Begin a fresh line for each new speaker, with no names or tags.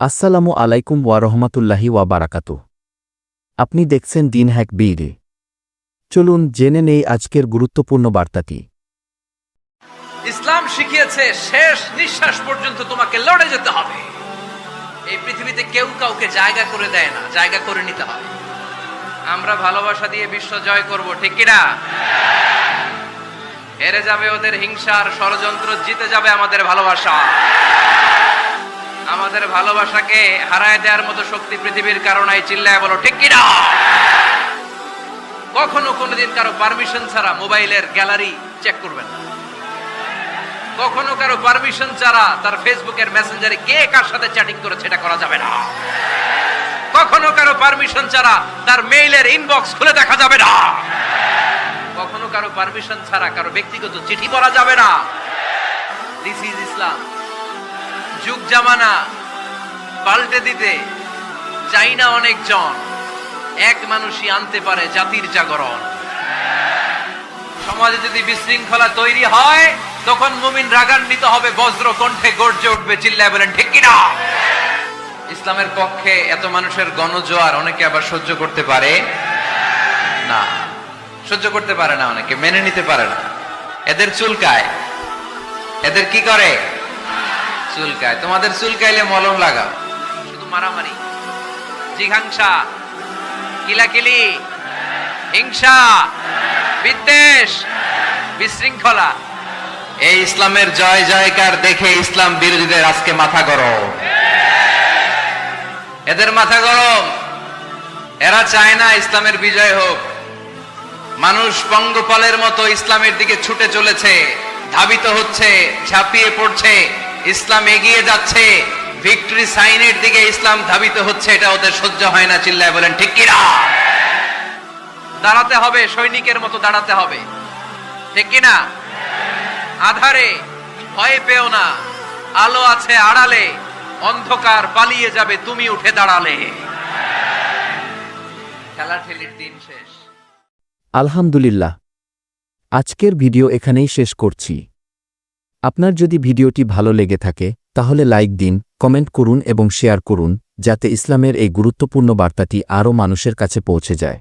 আসসালামু আলাইকুম ওয়া রহমাতুল্লাহি ওয়া বারাকাতু। আপনি দেখছেন দিন হ্যাক বীরে। চলুন জেনে নেই আজকের গুরুত্বপূর্ণ বার্তাটি।
ইসলাম শিখিয়েছে, শেষ নিঃশ্বাস পর্যন্ত তোমাকে লড়ে যেতে হবে। এই পৃথিবীতে কেউ কাউকে জায়গা করে দেয় না, জায়গা করে নিতে হয় আমরা ভালোবাসা দিয়ে বিশ্ব জয় করব, ঠিক কিনা? হেরে যাবে ওদের হিংসার ষড়যন্ত্র, জিতে যাবে আমাদের ভালোবাসা। আমাদের ভালোবাসাকে হারায় দেওয়ার মতো শক্তি পৃথিবীর কারণে চিল্লায় বলো, ঠিক কিনা? কখনো কোনোদিন কারও পারমিশন ছাড়া মোবাইলের গ্যালারি চেক করবেন না। কখনো কারও পারমিশন ছাড়া তার ফেসবুকের মেসেঞ্জারে কে কার সাথে চ্যাটিং করেছে এটা করা যাবে না। কখনো কারও পারমিশন ছাড়া তার মেইলের ইনবক্স খুলে দেখা যাবে না। কখনো কারও পারমিশন ছাড়া কারও ব্যক্তিগত চিঠি পড়া যাবে না। দিস ইজ ইসলাম যুগ জামানা পাল্টে দিতে চাই না অনেকজন। এক মানুষই আনতে পারে জাতির জাগরণ। সমাজে যদি বিশৃঙ্খলা তৈরি হয়, তখন মুমিন রাগান্বিত হবে বজ্র কণ্ঠে গর্জে উঠবে, চিল্লায় বলেন, ঠিক কিনা? ইসলামের পক্ষে এত মানুষের গণজোয়ার অনেকে আবার সহ্য করতে পারে না। সহ্য করতে পারে না অনেকে, মেনে নিতে পারে না। এদের চুলকায়। এদের কি করে? চুলকায়। তোমাদের চুলকাইলে মলম লাগাও। মারামারি। জিঘাংসা, কিলাকিলি, হিংসা, বিদ্বেষ, বিশৃঙ্খলা। এই ইসলামের জয় জয়কার দেখে ইসলাম বিরোধীদের আজকে মাথা গরম। এদের মাথা গরম। এরা চায় না ইসলামের বিজয় হোক। মানুষ পঙ্গপালের মতো ইসলামের দিকে ছুটে চলেছে, ধাবিত হচ্ছে, ঝাঁপিয়ে পড়ছে, ইসলাম এগিয়ে যাচ্ছে। ভিক্টরি সাইনের দিকে ইসলাম ধাবিত হচ্ছে, এটা ওদের সহ্য হয় না, চিল্লায় বলেন, ঠিক কিনা? দাঁড়াতে হবে, সৈনিকের মতো দাঁড়াতে হবে। ঠিক কিনা? আধারে, ভয় পেও না, আলো আছে আড়ালে, অন্ধকার পালিয়ে যাবে, তুমি উঠে দাঁড়ালে। খেলা ঠেলির দিন শেষ।
আলহামদুলিল্লাহ। আজকের ভিডিও এখানেই শেষ করছি। আপনার যদি ভিডিওটি ভালো লেগে থাকে, তাহলে লাইক দিন কমেন্ট করুন এবং শেয়ার করুন, যাতে ইসলামের এই গুরুত্বপূর্ণ বার্তাটি আরও মানুষের কাছে পৌঁছে যায়।